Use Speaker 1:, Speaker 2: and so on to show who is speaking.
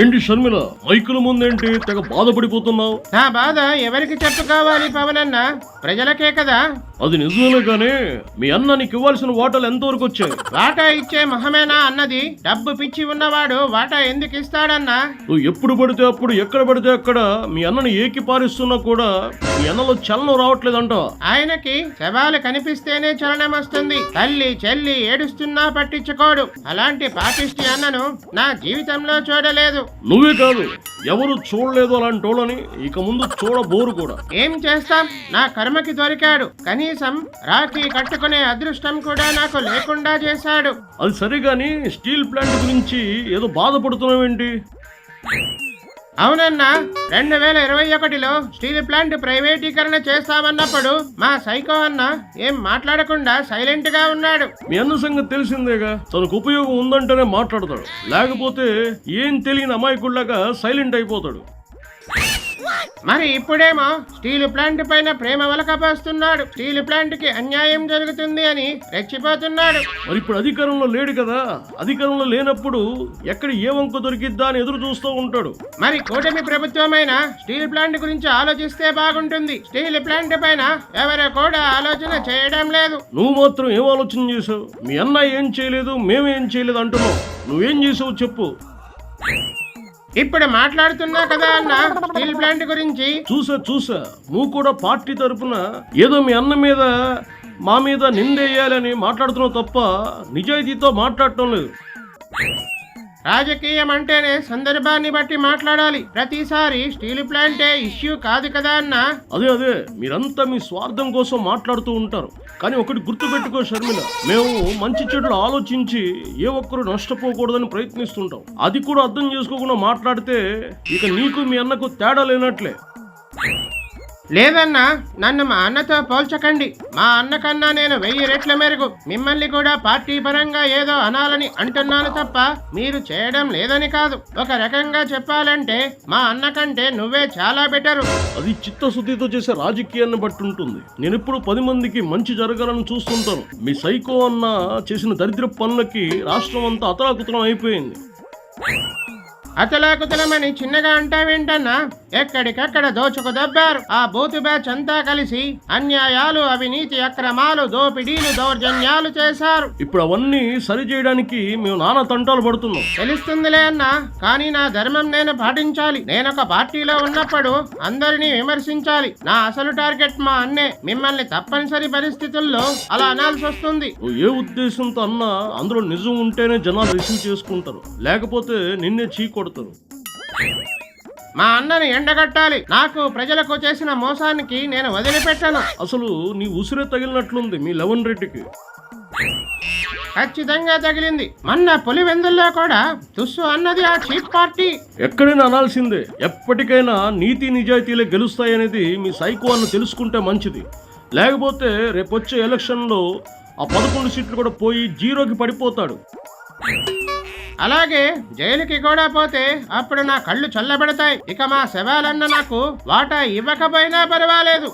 Speaker 1: ఏంటి షర్మిల? మైకుల ముందేంటి తెగ బాధపడిపోతున్నావు?
Speaker 2: నా బాధ ఎవరికి చెప్పుకోవాలి పవన్ అన్న ప్రజలకే కదా.
Speaker 1: అది నిజమే కానీ మీ అన్న నీకు ఇవ్వాల్సిన వాటాలు ఎంతవరకు వచ్చాయి?
Speaker 2: వాటా ఇచ్చే మొహమేనా అన్నది? డబ్బు పిచ్చి ఉన్నవాడు వాటా ఎందుకు ఇస్తాడన్నా?
Speaker 1: నువ్వు ఎప్పుడు పడితే అప్పుడు ఎక్కడ పడితే అక్కడ మీ అన్నని ఏకి పారిస్తున్నా కూడా మీ అన్నలో చలనం రావట్లేదంట.
Speaker 2: ఆయనకి శవాలు కనిపిస్తేనే చలనం వస్తుంది. తల్లి చెల్లి ఏడుస్తున్నా పట్టించుకోడు. అలాంటి పాపిష్టి అన్నను నా జీవితంలో చూడలేదు.
Speaker 1: నువ్వే కాదు ఎవరు చూడలేదు అలాంటి వాళ్ళని ఇక ముందు చూడబోరు కూడా.
Speaker 2: ఏం చేస్తాం? నా కర్మకి దొరికాడు. కనీసం రాఖీ కట్టుకునే అదృష్టం కూడా నాకు లేకుండా చేశాడు.
Speaker 1: అది సరే కానీ స్టీల్ ప్లాంట్ గురించి ఏదో బాధపడుతున్నావేంటి?
Speaker 2: అవునన్నా రెండు వేల ఇరవై ఒకటిలో స్టీల్ ప్లాంట్ ప్రైవేటీకరణ చేస్తామన్నప్పుడు మా సైకో అన్న ఏం మాట్లాడకుండా సైలెంట్గా ఉన్నాడు.
Speaker 1: మీ అన్న సంగతి తెలిసిందేగా? తనకు ఉపయోగం ఉందంటేనే మాట్లాడతాడు. లేకపోతే ఏం తెలియని అమాయకుళ్ళగా సైలెంట్ అయిపోతాడు.
Speaker 2: మరి ఇప్పుడేమో స్టీల్ ప్లాంట్ పైన ప్రేమ వలకపోస్తున్నాడు స్టీల్ ప్లాంట్కి అన్యాయం జరుగుతుంది అని రెచ్చిపోతున్నాడు.
Speaker 1: మరి ఇప్పుడు అధికారంలో లేడు కదా. అధికారంలో లేనప్పుడు ఎక్కడ ఏ వంక దొరికిద్దా అని ఎదురు చూస్తూ ఉంటాడు.
Speaker 2: మరి కూటమి ప్రభుత్వమైన స్టీల్ ప్లాంట్ గురించి ఆలోచిస్తే బాగుంటుంది. స్టీల్ ప్లాంట్ పైన ఎవరు కూడా ఆలోచన చేయడం లేదు.
Speaker 1: నువ్వు మాత్రం ఏం ఆలోచన చేసావు మీ అన్న ఏం చేయలేదు మేమేం చేయలేదు అంటున్నావు. నువ్వేం చేసావు చెప్పు.
Speaker 2: ఇప్పుడు మాట్లాడుతున్నా కదా అన్న స్టీల్ ప్లాంట్ గురించి?
Speaker 1: చూసా చూసా. నువ్వు కూడా పార్టీ తరపున ఏదో మీ అన్న మీద మా మీద నిందేయాలని మాట్లాడుతున్నావు తప్ప నిజాయితీతో మాట్లాడటం లేదు.
Speaker 2: రాజకీయం అంటేనే సందర్భాన్ని బట్టి మాట్లాడాలి. ప్రతిసారి స్టీల్ ప్లాంటే ఇష్యూ కాదు కదా అన్న?
Speaker 1: అదే అదే. మీరంతా మీ స్వార్థం కోసం మాట్లాడుతూ ఉంటారు. కానీ ఒకటి గుర్తుపెట్టుకో షర్మిల. మేము మంచి చెడులు ఆలోచించి ఏ ఒక్కరు నష్టపోకూడదని ప్రయత్నిస్తుంటాం. అది కూడా అర్థం చేసుకోకుండా మాట్లాడితే ఇక నీకు మీ అన్నకు తేడా లేనట్లే.
Speaker 2: లేదన్నా నన్ను మా అన్నతో పోల్చకండి. మా అన్న కన్నా నేను వెయ్యి రెట్ల మెరుగు మిమ్మల్ని కూడా పార్టీ పరంగా ఏదో అనాలని అంటున్నాను తప్ప మీరు చేయడం లేదని కాదు. ఒక రకంగా చెప్పాలంటే మా అన్న కంటే నువ్వే చాలా బెటరు
Speaker 1: అది చిత్తశుద్ధితో చేసే రాజకీయాన్ని బట్టి ఉంటుంది నేను ఎప్పుడు పది మందికి మంచి జరగాలని చూస్తుంటాను. మీ సైకో అన్న చేసిన దరిద్ర పనులకి రాష్ట్రం అంతా అతలాకుతలం అయిపోయింది.
Speaker 2: అతలాకుతలమని చిన్నగా అంటావేంటన్నా ఎక్కడికక్కడ దోచుకు దబ్బారు. ఆ బూతు బ్యాచ్ అంతా కలిసి అన్యాయాలు అవినీతి అక్రమాలు దోపిడీలు దౌర్జన్యాలు చేశారు.
Speaker 1: ఇప్పుడు అవన్నీ సరి చేయడానికి మేము నానా తంటాలు పడుతున్నాం.
Speaker 2: తెలుస్తుందిలే అన్నా కానీ నా ధర్మం నేను పాటించాలి. నేనొక పార్టీలో ఉన్నప్పుడు అందరినీ విమర్శించాలి. నా అసలు టార్గెట్ మా అన్నే. మిమ్మల్ని తప్పనిసరి పరిస్థితుల్లో అలా అనాల్సి వస్తుంది.
Speaker 1: ఏ ఉద్దేశంతో అన్నా అందులో నిజం ఉంటేనే జనాలు రిసీవ్ చేసుకుంటారు. లేకపోతే నిన్నే చీ కొడతారు.
Speaker 2: మా అన్నని ఎండగట్టాలి. నాకు ప్రజలకు చేసిన మోసానికి నేను వదిలిపెట్టను.
Speaker 1: అసలు నీ ఉసిరే తగిలినట్లుంది మీ లెవెన్ రెడ్డికి.
Speaker 2: ఖచ్చితంగా తగిలింది. మొన్న పులివెందుల్లో కూడా తుస్సు అన్నది ఆ చీప్ పార్టీ.
Speaker 1: ఎక్కడైనా అనాల్సిందే. ఎప్పటికైనా నీతి నిజాయితీలే గెలుస్తాయనేది మీ సైకో అన్న తెలుసుకుంటే మంచిది. లేకపోతే రేపొచ్చే ఎలక్షన్లో ఆ పదకొండు సీట్లు కూడా పోయి జీరోకి పడిపోతాడు.
Speaker 2: అలాగే జైలుకి కూడా పోతే అప్పుడు నా కళ్ళు చల్లబడతాయి. ఇక మా శవాలన్న నాకు వాటా ఇవ్వకపోయినా పర్వాలేదు.